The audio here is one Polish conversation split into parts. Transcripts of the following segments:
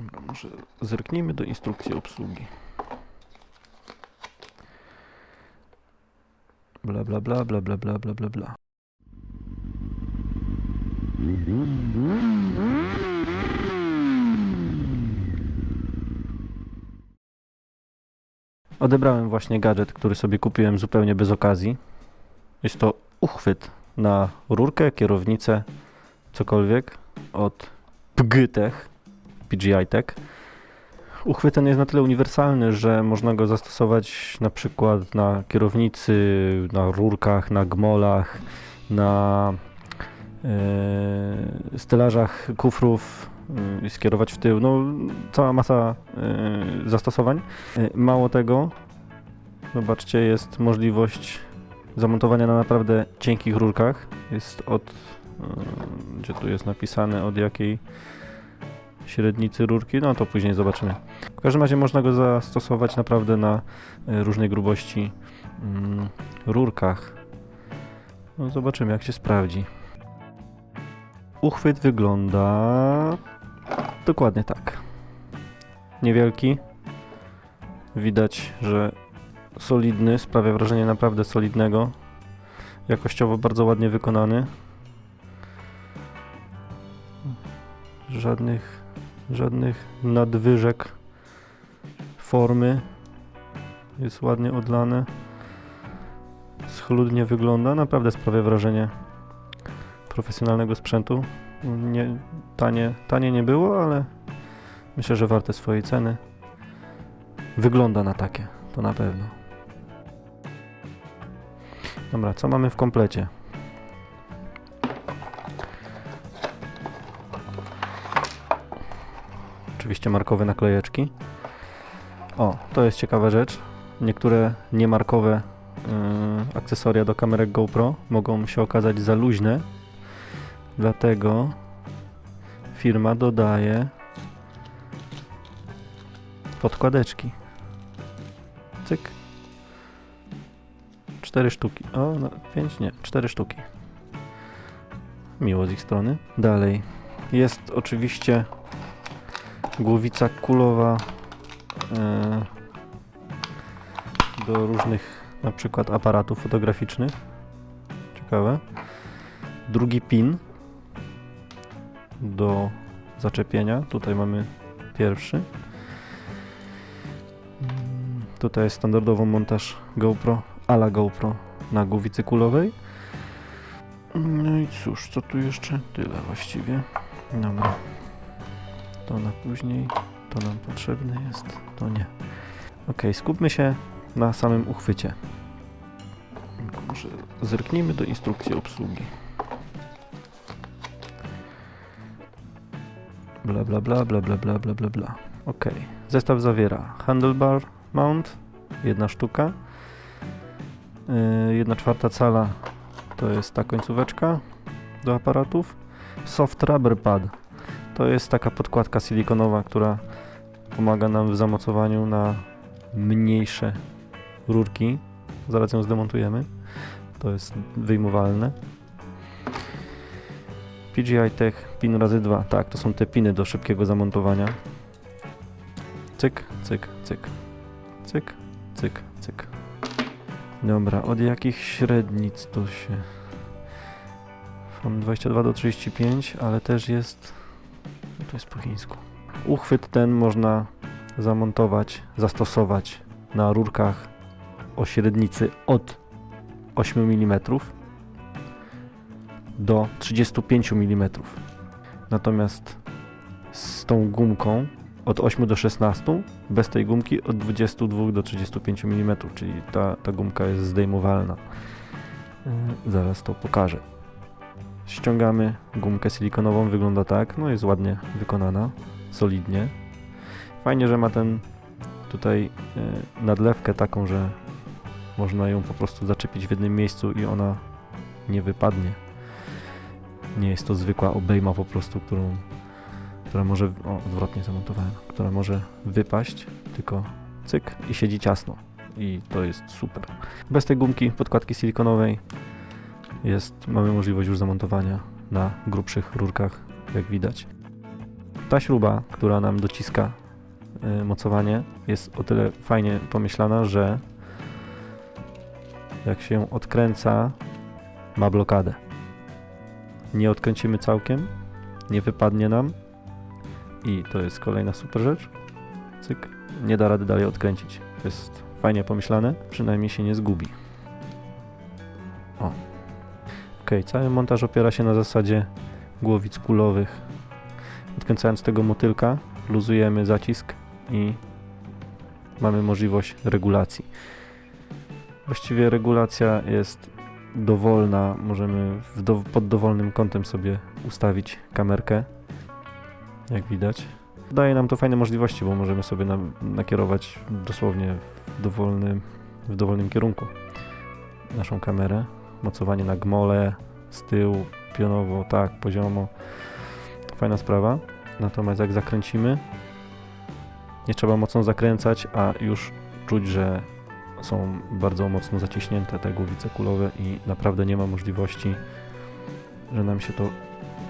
Dobra, Może zerknijmy do instrukcji obsługi. Bla bla bla bla bla bla bla bla bla. Odebrałem właśnie gadżet, który sobie kupiłem zupełnie bez okazji. Jest to uchwyt na rurkę, kierownicę, cokolwiek od PGTech, PGI Tech. Uchwyt ten jest na tyle uniwersalny, że można go zastosować na przykład na kierownicy, na rurkach, na gmolach, na e, stelażach kufrów e, i skierować w tył. No, cała masa e, zastosowań. Mało tego, zobaczcie, jest możliwość zamontowania na naprawdę cienkich rurkach. Jest od, gdzie tu jest napisane, od jakiej średnicy rurki, no to później zobaczymy. W każdym razie można go zastosować naprawdę na e, różnej grubości mm, rurkach. No zobaczymy jak się sprawdzi. Uchwyt wygląda dokładnie tak. Niewielki. Widać, że solidny, sprawia wrażenie naprawdę solidnego. Jakościowo bardzo ładnie wykonany. Żadnych, żadnych nadwyżek formy. Jest ładnie odlane. Schludnie wygląda. Naprawdę sprawia wrażenie profesjonalnego sprzętu. Nie, tanie, tanie nie było, ale myślę, że warte swojej ceny. Wygląda na takie, to na pewno. Dobra, co mamy w komplecie? Oczywiście markowe naklejeczki. O, to jest ciekawa rzecz. Niektóre niemarkowe yy, akcesoria do kamerek GoPro mogą się okazać za luźne. Dlatego firma dodaje podkładeczki. Cyk. Cztery sztuki. O, no, pięć nie, cztery sztuki. Miło z ich strony. Dalej. Jest oczywiście głowica kulowa e, do różnych na przykład aparatów fotograficznych. Ciekawe. Drugi pin do zaczepienia. Tutaj mamy pierwszy. Tutaj jest standardowo montaż GoPro, ala GoPro na głowicy kulowej. No i cóż, co tu jeszcze? Tyle właściwie. Dobra. To na później. To nam potrzebne jest. To nie. Ok, skupmy się na samym uchwycie. Może zerknijmy do instrukcji obsługi. Bla bla bla bla bla bla bla bla bla. Ok. Zestaw zawiera handlebar mount, jedna sztuka. Yy, jedna czwarta cala to jest ta końcóweczka do aparatów. Soft rubber pad to jest taka podkładka silikonowa, która pomaga nam w zamocowaniu na mniejsze rurki. Zaraz ją zdemontujemy. To jest wyjmowalne. PGI Tech pin razy 2. Tak, to są te piny do szybkiego zamontowania. Cyk, cyk, cyk. Cyk, cyk, cyk. Dobra, od jakich średnic to się... From 22 do 35, ale też jest... To jest po chińsku. Uchwyt ten można zamontować, zastosować na rurkach o średnicy od 8 mm do 35 mm. Natomiast z tą gumką od 8 do 16, bez tej gumki od 22 do 35 mm, czyli ta, ta gumka jest zdejmowalna. Yy, Zaraz to pokażę. Ściągamy gumkę silikonową, wygląda tak, no jest ładnie wykonana, solidnie. Fajnie, że ma ten tutaj yy, nadlewkę taką, że można ją po prostu zaczepić w jednym miejscu i ona nie wypadnie. Nie jest to zwykła obejma po prostu, którą, która może, o odwrotnie zamontowałem, która może wypaść, tylko cyk i siedzi ciasno. I to jest super. Bez tej gumki, podkładki silikonowej jest, mamy możliwość już zamontowania na grubszych rurkach, jak widać. ta śruba, która nam dociska y, mocowanie, jest o tyle fajnie pomyślana, że jak się ją odkręca, ma blokadę. Nie odkręcimy całkiem, nie wypadnie nam i to jest kolejna super rzecz. Cyk, nie da rady dalej odkręcić. Jest fajnie pomyślane, przynajmniej się nie zgubi. Cały montaż opiera się na zasadzie głowic kulowych. Odkręcając tego motylka, luzujemy zacisk i mamy możliwość regulacji. Właściwie regulacja jest dowolna, możemy do, pod dowolnym kątem sobie ustawić kamerkę, jak widać. Daje nam to fajne możliwości, bo możemy sobie na, nakierować dosłownie w dowolnym, w dowolnym kierunku naszą kamerę. Mocowanie na gmole, z tyłu, pionowo, tak, poziomo. Fajna sprawa. Natomiast jak zakręcimy, nie trzeba mocno zakręcać, a już czuć, że są bardzo mocno zaciśnięte te głowice kulowe i naprawdę nie ma możliwości, że nam się to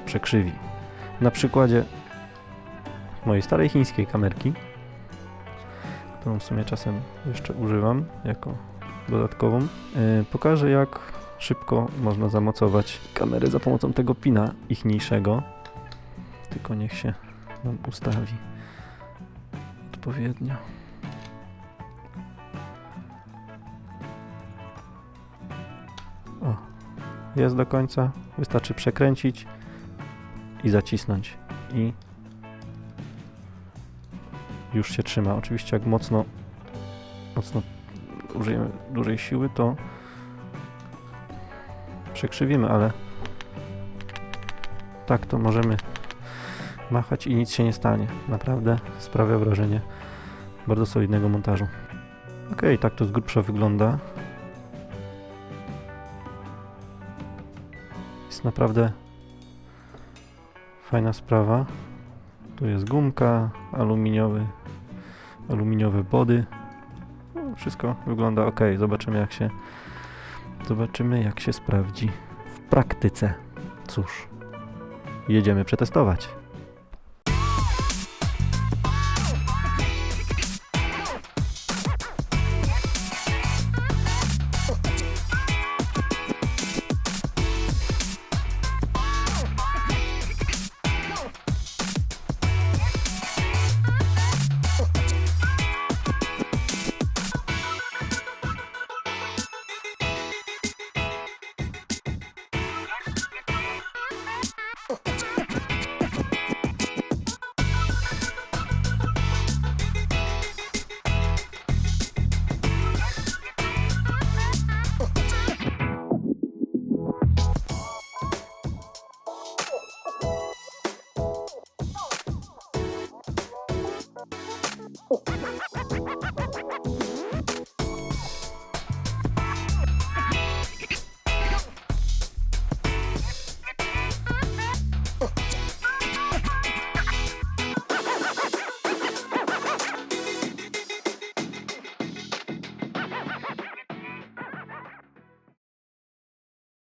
przekrzywi. Na przykładzie mojej starej chińskiej kamerki, którą w sumie czasem jeszcze używam jako dodatkową, yy, pokażę jak szybko można zamocować kamery za pomocą tego pina ichniejszego. Tylko niech się nam ustawi odpowiednio. O, jest do końca. Wystarczy przekręcić i zacisnąć. I już się trzyma. Oczywiście jak mocno, mocno użyjemy dużej siły, to przekrzywimy, ale tak to możemy machać i nic się nie stanie. Naprawdę sprawia wrażenie bardzo solidnego montażu. Ok, tak to z grubsza wygląda. Jest naprawdę fajna sprawa. Tu jest gumka, aluminiowy, aluminiowe body. No, Wszystko wygląda ok. Zobaczymy jak się zobaczymy jak się sprawdzi w praktyce. Cóż, jedziemy przetestować.